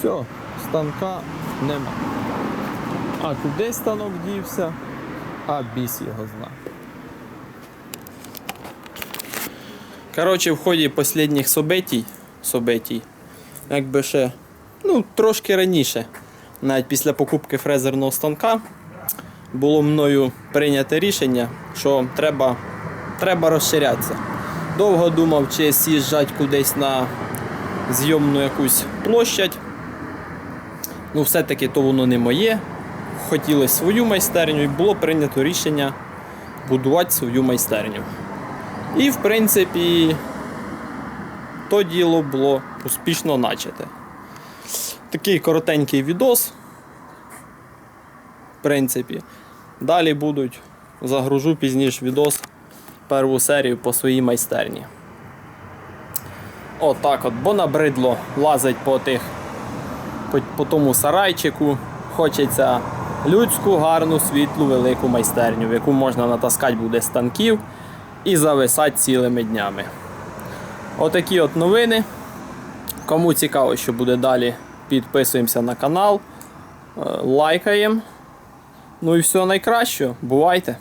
Все, станка нема. А куди станок дівся? А біс його знає. Коротше, в ході останніх собитій, собитій, якби ще, ну, трошки раніше, навіть після покупки фрезерного станка, було мною прийнято рішення, що треба, треба розширятися. Довго думав, чи з'їжджати кудись на зйомну якусь площадь. Ну, все-таки то воно не моє. Хотілося свою майстерню і було прийнято рішення будувати свою майстерню. І, в принципі, то діло було успішно начате. Такий коротенький відос. В принципі. Далі будуть. Загружу пізніше відос перву серію по своїй майстерні. Отак от, бо набридло лазить по тих по, по тому сарайчику. Хочеться людську, гарну, світлу, велику майстерню, в яку можна натаскати буде станків і зависати цілими днями. Отакі от новини. Кому цікаво, що буде далі, підписуємося на канал, е, лайкаємо. Ну і всього найкращого. Бувайте!